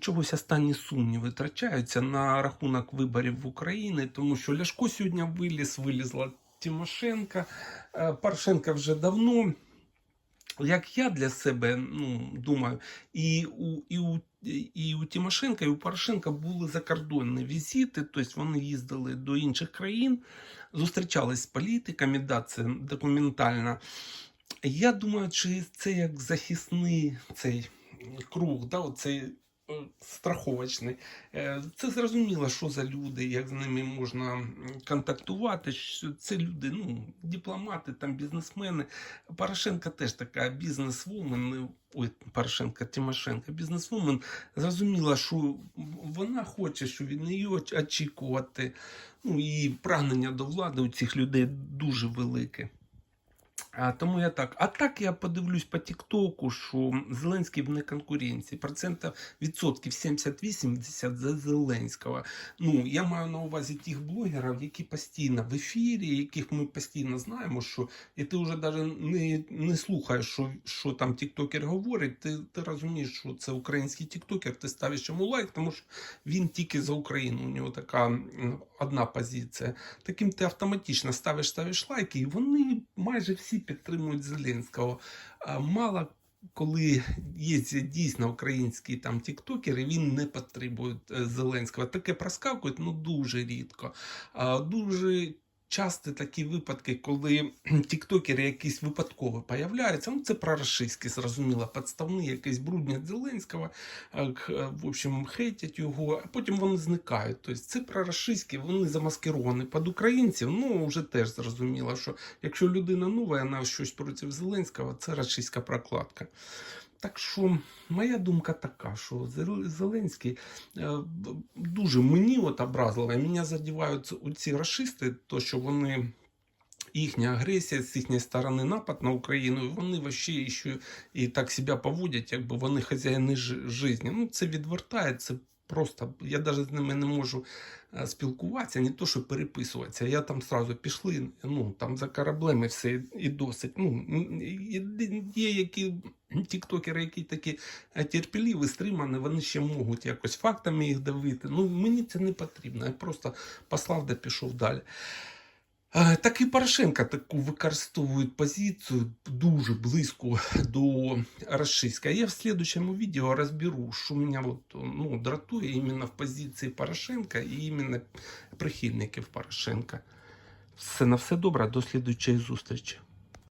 чогось останні сумніви втрачаються на рахунок виборів в Україні, тому що Ляшко сьогодні виліз, вилізла Тимошенко. Е, Порошенко вже давно. Як я для себе ну, думаю, і у, і, у, і у Тимошенка, і у Порошенка були закордонні візити, тобто вони їздили до інших країн, зустрічались з політиками, да, це документально. Я думаю, чи це як захисний цей круг, да, оцей страховочний. Е, Це зрозуміло, що за люди, як з ними можна контактувати. що Це люди, ну, дипломати, там, бізнесмени. Порошенко теж така бізнесвумен. ну, Ой, Порошенко, Тимошенко, бізнесвумен. Зрозуміла, що вона хоче, що від неї очікувати. Ну і прагнення до влади у цих людей дуже велике. Тому я так. А так я подивлюсь по Тіктоку, що Зеленський в неконкуренції. Процентів відсотків 70-80 за Зеленського. Ну, я маю на увазі тих блогерів, які постійно в ефірі, яких ми постійно знаємо, що і ти вже навіть не, не слухаєш, що, що там тіктокер говорить. Ти, ти розумієш, що це український тіктокер, ти ставиш йому лайк, тому що він тільки за Україну. У нього така одна позиція. Таким ти автоматично ставиш, ставиш лайки, і вони майже всі підтримують Зеленського. Мало коли є дійсно український там тіктокер, і він не підтримує е, Зеленського. Таке проскакують, ну дуже рідко. Дуже часто такі випадки, коли тіктокери якісь випадково появляються. Ну, це проросійські, зрозуміло, підставні, якісь бруднять Зеленського, к- е, в общем, хейтять його, а потім вони зникають. Тобто це проросійські, вони замаскировані під українців. Ну, вже теж зрозуміло, що якщо людина нова, вона щось проти Зеленського, це російська прокладка. Так що моя думка така, що Зеленський е, дуже мені от образливо, і мене задівають ці расисти, то що вони. Їхня агресія з їхньої сторони напад на Україну, вони вообще ще і так себе поводять, якби вони хазяїни житті. Ну, це відвертає, це просто. Я навіть з ними не можу е, спілкуватися, не то, що переписуватися. Я там сразу пішли, ну там за кораблем і все і досить. Ну, є які тіктокери, які такі е, стримані, вони ще можуть якось фактами їх давити. Ну, мені це не потрібно. Я просто послав да пішов далі. Е, Так і Порошенка таку використовують позицію дуже близько до російської. Я в следующем відео розберу, що мене от, ну, дратує іменно в позиції Порошенка і іменно прихильників Порошенка. Все на все добре, до слідуючої зустрічі.